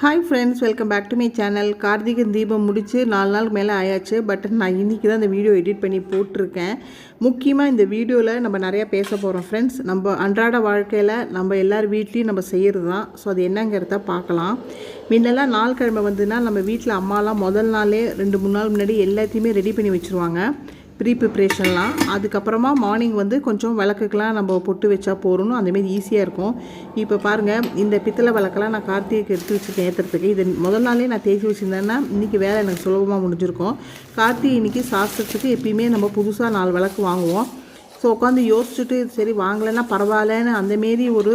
Hi friends welcome back to my channel Karthigai Deepam முடித்து நாலு நாள் மேலே ஆயாச்சு பட் நான் இன்றைக்கி தான் இந்த வீடியோ எடிட் பண்ணி போட்டிருக்கேன். முக்கியமாக இந்த வீடியோவில் நம்ம நிறையா பேச போகிறோம் ஃப்ரெண்ட்ஸ் நம்ம அன்றாட வாழ்க்கையில் நம்ம எல்லார் வீட்லேயும் நம்ம செய்கிறது தான் ஸோ அது என்னங்கிறத பார்க்கலாம். முன்னெல்லாம் நாள் கிழமை வந்துன்னா நம்ம வீட்டில் அம்மாலாம் முதல் நாளே ரெண்டு மூணு நாள் முன்னாடி எல்லாத்தையுமே ரெடி பண்ணி வச்சுருவாங்க. ப்ரீ ப்ரிப்ரேஷன்லாம் அதுக்கப்புறமா மார்னிங் வந்து கொஞ்சம் விளக்குக்கெலாம் நம்ம பொட்டு வச்சா போகிறணும் அந்தமாரி ஈஸியாக இருக்கும். இப்போ பாருங்கள் இந்த பித்தளை விளக்கெல்லாம் நான் கார்த்திகைக்கு எடுத்து வச்சுருக்கேன் ஏற்றுறதுக்கு இது முதல் நாளே நான் தேய்ச்சி வச்சுருந்தேன்னா இன்றைக்கி வேலை எனக்கு சுலபமாக முடிஞ்சிருக்கும். கார்த்திகை இன்றைக்கி சாஸ்திரத்துக்கு எப்பயுமே நம்ம புதுசாக நாலு விளக்கு வாங்குவோம். ஸோ உட்காந்து யோசிச்சுட்டு சரி வாங்கலைன்னா பரவாயில்லன்னு அந்தமாரி ஒரு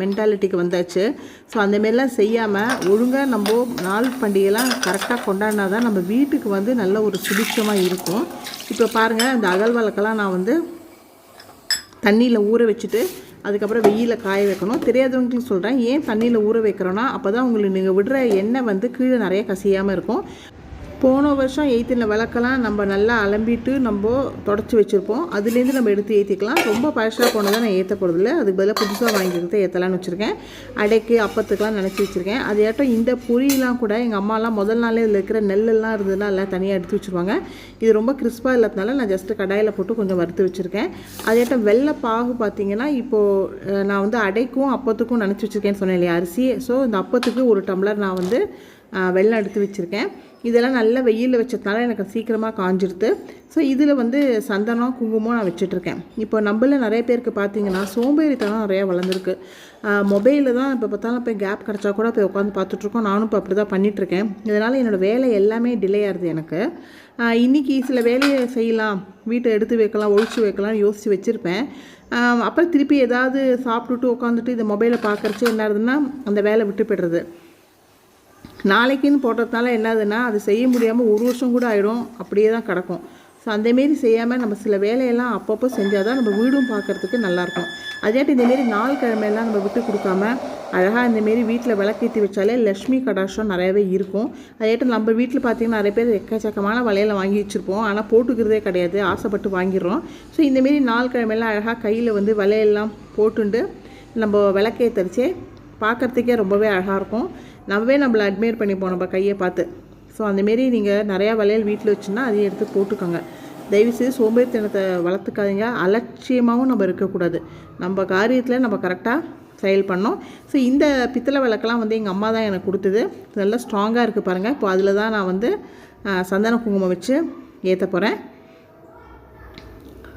மென்டாலிட்டிக்கு வந்தாச்சு. ஸோ அந்தமாரிலாம் செய்யாமல் ஒழுங்காக நம்ம நாள் பண்டிகைலாம் கரெக்டாக கொண்டாடினா தான் நம்ம வீட்டுக்கு வந்து நல்ல ஒரு சுபிட்சமாக இருக்கும். இப்போ பாருங்கள் இந்த அகல் வழக்கெல்லாம் நான் வந்து தண்ணியில் ஊற வச்சுட்டு அதுக்கப்புறம் வெயிலில் காய வைக்கணும். தெரியாதவங்களுக்கு சொல்கிறேன் ஏன் தண்ணியில் ஊற வைக்கிறோன்னா அப்போ தான் உங்களுக்கு நீங்கள் விடுற எண்ணெய் வந்து கீழே நிறைய கசியாமல் இருக்கும். போன வருஷம் எயித்தில் விளக்கெல்லாம் நம்ம நல்லா அலம்பிட்டு நம்ம தொடச்சி வச்சுருப்போம். அதுலேருந்து நம்ம எடுத்து ஏற்றிக்கலாம் ரொம்ப பழசாக போனதாக நான் ஏற்ற போகிறதில்ல அதுக்கு பதிலாக புதுசாக வாங்கிக்கிறத ஏற்றலான்னு வச்சுருக்கேன். அடைக்கு அப்பத்துக்கெலாம் நினச்சி வச்சுருக்கேன். அதையாட்டம் இந்த பொரியெலாம் கூட எங்கள் அம்மாலாம் முதல் நாளே இதில் இருக்கிற நெல்லெல்லாம் இருந்ததுன்னா எல்லாம் தனியாக எடுத்து வச்சுருவாங்க. இது ரொம்ப கிறிஸ்பாக இல்லாதனால நான் ஜஸ்ட்டு கடாயில் போட்டு கொஞ்சம் வறுத்து வச்சுருக்கேன். அதையாட்டம் வெள்ளை பாகு பார்த்தீங்கன்னா இப்போது நான் வந்து அடைக்கும் அப்பத்துக்கும் நினச்சி வச்சுருக்கேன்னு சொன்னேன் இல்லையா அரிசி ஸோ இந்த அப்பத்துக்கு ஒரு டம்ளர் நான் வந்து வெள்ளம் எடுத்து வச்சுருக்கேன். இதெல்லாம் நல்லா வெயிலில் வச்சதுனால எனக்கு சீக்கிரமாக காஞ்சிருது. ஸோ இதில் வந்து சந்தனம் குங்குமம் நான் வச்சிட்ருக்கேன். இப்போ நம்மள நிறைய பேருக்கு பார்த்தீங்கன்னா சோம்பேறித்தனம் நிறையா வளர்ந்துருக்கு. மொபைலில் தான் இப்போ பார்த்தாலும் இப்போ கேப் கிடச்சா கூட போய் உட்காந்து பார்த்துட்ருக்கோம். நானும் இப்போ அப்படி தான் பண்ணிகிட்ருக்கேன் இதனால் என்னோடய வேலை எல்லாமே டிலே ஆகுது எனக்கு. இன்றைக்கி சில வேலையை செய்யலாம் வீட்டை எடுத்து வைக்கலாம் ஒழிச்சு வைக்கலாம்னு யோசித்து வச்சுருப்பேன். அப்புறம் திருப்பி ஏதாவது சாப்பிட்டுட்டு உட்காந்துட்டு இந்த மொபைலை பார்க்குறச்சு என்ன ஆகுதுன்னா அந்த வேலை விட்டு போய்டுறது. நாளைக்குன்னு போட்டதுனால என்னதுன்னா அது செய்ய முடியாமல் ஒரு வருஷம் கூட ஆகிடும் அப்படியே தான் கிடக்கும். ஸோ அந்தமாரி செய்யாமல் நம்ம சில வேலையெல்லாம் அப்பப்போ செஞ்சால் தான் நம்ம வீடும் பார்க்குறதுக்கு நல்லாயிருக்கும் அதேட்டு இந்தமாரி நாள் கிழமையெல்லாம் நம்ம விட்டு கொடுக்காம அழகாக இந்தமாரி வீட்டில் விளக்கேற்றி வச்சாலே லக்ஷ்மி கடாஷம் நிறையவே இருக்கும். அதேட்டு நம்ம வீட்டில் பார்த்திங்கன்னா நிறைய பேர் எக்கச்சக்கமான வலையில் வாங்கி வச்சுருப்போம். ஆனால் போட்டுக்கிறதே கிடையாது. ஆசைப்பட்டு வாங்கிடுறோம். ஸோ இந்தமாரி நாள் கிழமையெல்லாம் அழகாக கையில் வந்து வலையெல்லாம் போட்டுண்டு நம்ம விளக்கேற்றரிச்சே பார்க்குறதுக்கே ரொம்பவே அழகாக இருக்கும். நம்மவே நம்மளை அட்மையர் பண்ணிப்போம் நம்ம கையை பார்த்து. ஸோ அந்தமாரி நீங்கள் நிறையா வளையல் வீட்டில் வச்சுன்னா அதையும் எடுத்து போட்டுக்கோங்க. தயவுசெய்து சோம்பேறித்தனத்தை வளர்த்துக்காதீங்க. அலட்சியமாகவும் நம்ம இருக்கக்கூடாது. நம்ம காரியத்தில் நம்ம கரெக்டாக செயல் பண்ணோம். ஸோ இந்த பித்தளை விளக்கெல்லாம் வந்து எங்கள் அம்மா தான் எனக்கு கொடுத்தது. நல்லா ஸ்ட்ராங்காக இருக்குது பாருங்கள் இப்போ அதில் தான் நான் வந்து சந்தன குங்குமம் வச்சு ஏற்ற போகிறேன்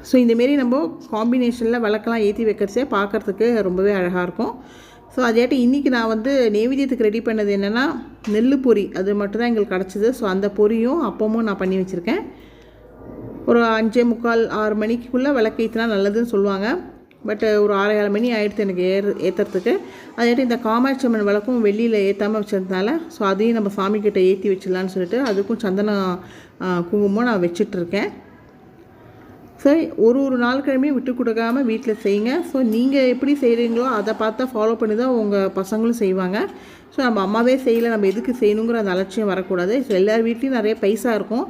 ஸோ இந்தமாரி நம்ம காம்பினேஷனில் விளக்கெல்லாம் ஏற்றி வைக்கிறச்சே பார்க்குறதுக்கு ரொம்பவே அழகாக இருக்கும். ஸோ அதையாட்டி இன்றைக்கி நான் வந்து நெய்வேத்தியத்துக்கு ரெடி பண்ணது என்னென்னா நெல் பொரி. அது மட்டும்தான் எங்களுக்கு கிடச்சிது. ஸோ அந்த பொரியும் அப்பமும் நான் பண்ணி வச்சுருக்கேன். ஒரு அஞ்சே முக்கால் ஆறு மணிக்குள்ளே விளக்கேற்றினா நல்லதுன்னு சொல்லுவாங்க. பட் ஒரு ஆறு ஏழு மணி ஆகிடுது எனக்கு ஏறு ஏற்றுறதுக்கு அதேட்டு இந்த காமாட்சி அம்மன் விளக்கும் வெளியில் ஏற்றாமல் வச்சதுனால ஸோ அதையும் நம்ம சாமிக்கிட்ட ஏற்றி வச்சிடலான்னு சொல்லிட்டு அதுக்கும் சந்தன குங்குமம் நான் வச்சிட்ருக்கேன் ஸோ ஒரு ஒரு நாள் கிழமையும் விட்டு கொடுக்காமல் வீட்டில் செய்யுங்க. ஸோ நீங்கள் எப்படி செய்கிறீங்களோ அதை பார்த்தா ஃபாலோ பண்ணி தான் உங்கள் பசங்களும் செய்வாங்க. ஸோ நம்ம அம்மாவே செய்யலை நம்ம எதுக்கு செய்யணுங்கிற அந்த அலட்சியம் வரக்கூடாது. ஸோ எல்லார் வீட்லேயும் நிறைய பைசா இருக்கும்.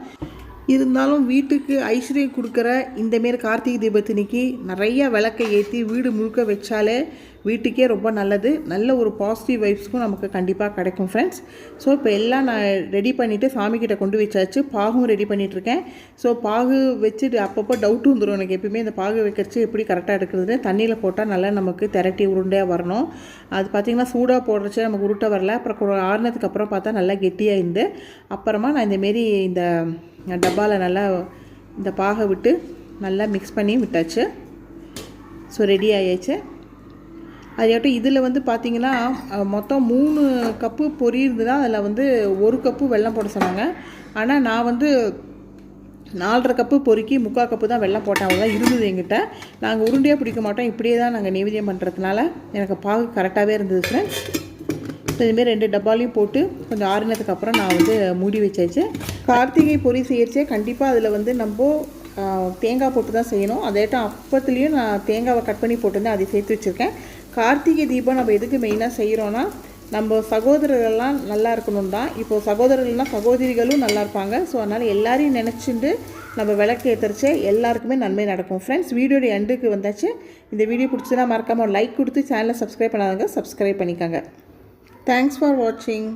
இருந்தாலும் வீட்டுக்கு ஐஸ்வர்யம் கொடுக்குற இந்தமாரி கார்த்திகை தீபத்தினிக்கு நிறைய விளக்கை ஏற்றி வீடு முழுக்க வச்சாலே வீட்டுக்கே ரொம்ப நல்லது. நல்ல ஒரு பாசிட்டிவ் வைப்ஸ்க்கும் நமக்கு கண்டிப்பாக கிடைக்கும் ஃப்ரெண்ட்ஸ் ஸோ இப்போ எல்லாம் நான் ரெடி பண்ணிவிட்டு சாமிக்கிட்ட கொண்டு வச்சாச்சு. பாகும் ரெடி பண்ணிகிட்ருக்கேன் ஸோ பாகு வச்சுட்டு அப்பப்போ டவுட்டு வந்துடும் எனக்கு எப்பயுமே. இந்த பாகு வைக்கிறச்சு எப்படி கரெக்டாக எடுக்கிறது தண்ணியில் போட்டால் நல்லா நமக்கு திரட்டி உருண்டையாக வரணும். அது பார்த்திங்கன்னா சூடாக போடுறச்சு நமக்கு உருட்டை வரல. அப்புறம் ஆறுனதுக்கு அப்புறம் பார்த்தா நல்லா கெட்டியாக இருந்து அப்புறமா நான் இந்தமாரி இந்த டப்பாவில் நல்லா இந்த பாகை விட்டு நல்லா மிக்ஸ் பண்ணி விட்டாச்சு. ஸோ ரெடி ஆயாச்சு. அதையாட்டும் இதில் வந்து பார்த்திங்கன்னா மொத்தம் மூணு கப்பு பொரி இருந்ததுன்னா அதில் வந்து ஒரு கப்பு வெள்ளம் போட சொன்னாங்க. ஆனால் நான் வந்து நாலரை கப்பு பொறுக்கி முக்கால் கப்பு தான் வெள்ளம் போட்டேன். அவ்வளோதான் இருந்தது எங்கிட்ட நாங்கள் உருண்டையாக பிடிக்க மாட்டோம். இப்படியே தான் நாங்கள் நெய்வேதியம் பண்ணுறதுனால எனக்கு பாகு கரெக்டாகவே இருந்தது ஃப்ரெண்ட்ஸ் ஸோ இதுமாரி ரெண்டு டப்பாலையும் போட்டு கொஞ்சம் ஆறினதுக்கு அப்புறம் நான் வந்து மூடி வச்சாச்சு. கார்த்திகை பொறி செய்யறச்சே கண்டிப்பாக அதில் வந்து நம்ம தேங்காய் போட்டு தான் செய்யணும். அதேட்டம் அப்பத்துலேயும் நான் தேங்காவை கட் பண்ணி போட்டிருந்தேன். அதை சேர்த்து வச்சுருக்கேன். கார்த்திகை தீபம் நம்ம எதுக்கு மெயினாக செய்கிறோன்னா நம்ம சகோதரர்கள்லாம் நல்லா இருக்கணும் தான். இப்போது சகோதரர்கள்னால் சகோதரிகளும் நல்லா இருப்பாங்க. ஸோ அதனால் எல்லாரையும் நினச்சிட்டு நம்ம விளக்கு ஏற்றுறச்சே எல்லாருக்குமே நன்மை நடக்கும். ஃப்ரெண்ட்ஸ் வீடியோடைய எண்டுக்கு வந்தாச்சு. இந்த வீடியோ பிடிச்சதுன்னா மறக்காமல் லைக் கொடுத்து சேனலை சப்ஸ்கிரைப் பண்ணாதவங்க சப்ஸ்கிரைப் பண்ணிக்கோங்க. தேங்க்ஸ் ஃபார் வாட்சிங்